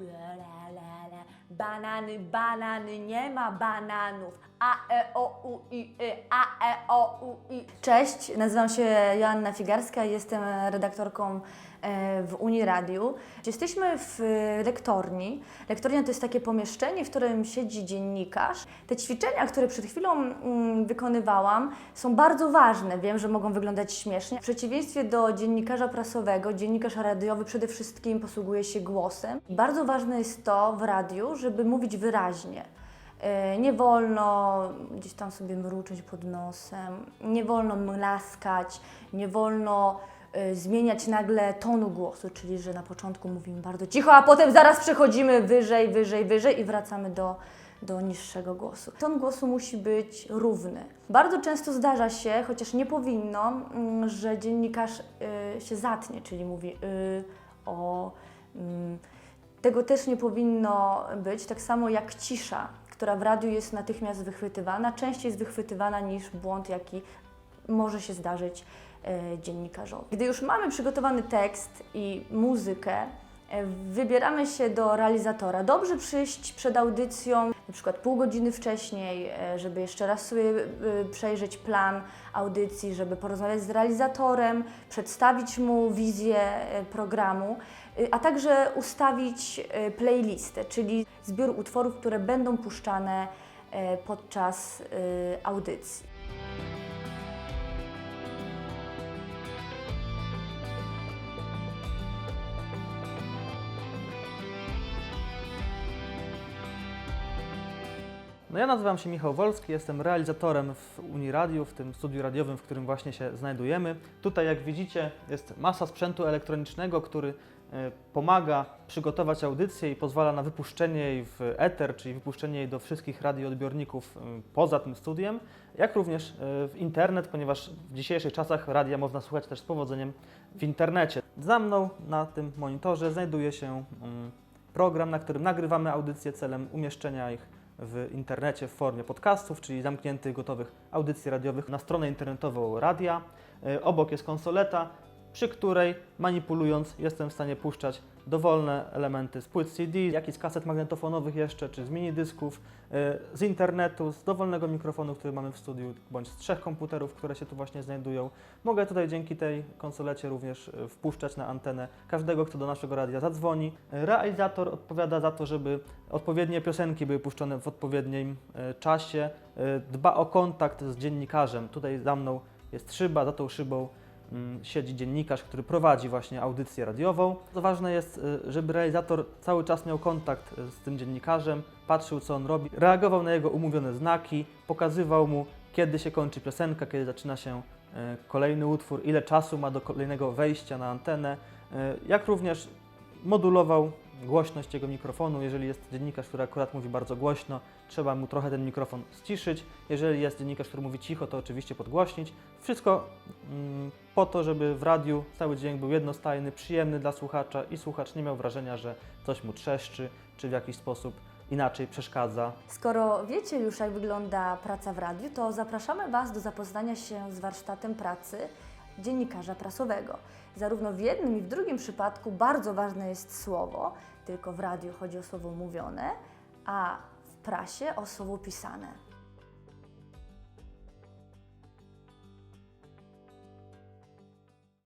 bla, la, la. Banany, banany, nie ma bananów. A, e, o, u, i, y. A, e, o, u, i. Cześć, nazywam się Joanna Figarska jestem redaktorką e, w Uniradiu. Jesteśmy w lektorni. Lektornia to jest takie pomieszczenie, w którym siedzi dziennikarz. Te ćwiczenia, które przed chwilą mm, wykonywałam, są bardzo ważne. Wiem, że mogą wyglądać śmiesznie. W przeciwieństwie do dziennikarza prasowego, dziennikarz radiowy przede wszystkim posługuje się głosem. Bardzo ważne jest to w radiu, żeby mówić wyraźnie. E, Nie wolno gdzieś tam sobie mruczyć pod nosem, nie wolno mlaskać, nie wolno e, zmieniać nagle tonu głosu, czyli że na początku mówimy bardzo cicho, a potem zaraz przechodzimy wyżej, wyżej, wyżej i wracamy do, do niższego głosu. Ton głosu musi być równy. Bardzo często zdarza się, chociaż nie powinno, mm, że dziennikarz y, się zatnie, czyli mówi y, o. mm, tego też nie powinno być, tak samo jak cisza, która w radiu jest natychmiast wychwytywana, częściej jest wychwytywana niż błąd, jaki może się zdarzyć e, dziennikarzowi. Gdy już mamy przygotowany tekst i muzykę, wybieramy się do realizatora. Dobrze przyjść przed audycją, na przykład pół godziny wcześniej, e, żeby jeszcze raz sobie e, przejrzeć plan audycji, żeby porozmawiać z realizatorem, przedstawić mu wizję e, programu, e, a także ustawić e, playlistę, czyli zbiór utworów, które będą puszczane e, podczas e, audycji. No ja nazywam się Michał Wolski, jestem realizatorem w Uniradiu, w tym studiu radiowym, w którym właśnie się znajdujemy. Tutaj, jak widzicie, jest masa sprzętu elektronicznego, który e, pomaga przygotować audycję i pozwala na wypuszczenie jej w eter, czyli wypuszczenie jej do wszystkich radioodbiorników e, poza tym studiem, jak również e, w internet, ponieważ w dzisiejszych czasach radia można słuchać też z powodzeniem w internecie. Za mną na tym monitorze znajduje się mm, program, na którym nagrywamy audycje celem umieszczenia ich w internecie w formie podcastów, czyli zamkniętych, gotowych audycji radiowych na stronę internetową radia. E, Obok jest konsoleta, przy której manipulując jestem w stanie puszczać dowolne elementy z płyt CD, jak i z kaset magnetofonowych jeszcze, czy z minidysków, e, z internetu, z dowolnego mikrofonu, który mamy w studiu, bądź z trzech komputerów, które się tu właśnie znajdują. Mogę tutaj dzięki tej konsolecie również e, wpuszczać na antenę każdego, kto do naszego radia zadzwoni. Realizator odpowiada za to, żeby odpowiednie piosenki były puszczone w odpowiednim e, czasie. Dba o kontakt z dziennikarzem. Tutaj za mną jest szyba, za tą szybą siedzi dziennikarz, który prowadzi właśnie audycję radiową. To ważne jest, y, żeby realizator cały czas miał kontakt y, z tym dziennikarzem, patrzył co on robi, reagował na jego umówione znaki, pokazywał mu kiedy się kończy piosenka, kiedy zaczyna się y, kolejny utwór, ile czasu ma do kolejnego wejścia na antenę, jak również modulował głośność jego mikrofonu. Jeżeli jest dziennikarz, który akurat mówi bardzo głośno, trzeba mu trochę ten mikrofon ściszyć. Jeżeli jest dziennikarz, który mówi cicho, to oczywiście podgłośnić. Wszystko mm, po to, żeby w radiu cały dźwięk był jednostajny, przyjemny dla słuchacza i słuchacz nie miał wrażenia, że coś mu trzeszczy, czy w jakiś sposób inaczej przeszkadza. Skoro wiecie już, jak wygląda praca w radiu, to zapraszamy Was do zapoznania się z warsztatem pracy dziennikarza prasowego. Zarówno w jednym i w drugim przypadku bardzo ważne jest słowo, tylko w radiu chodzi o słowo mówione, a w prasie o słowo pisane.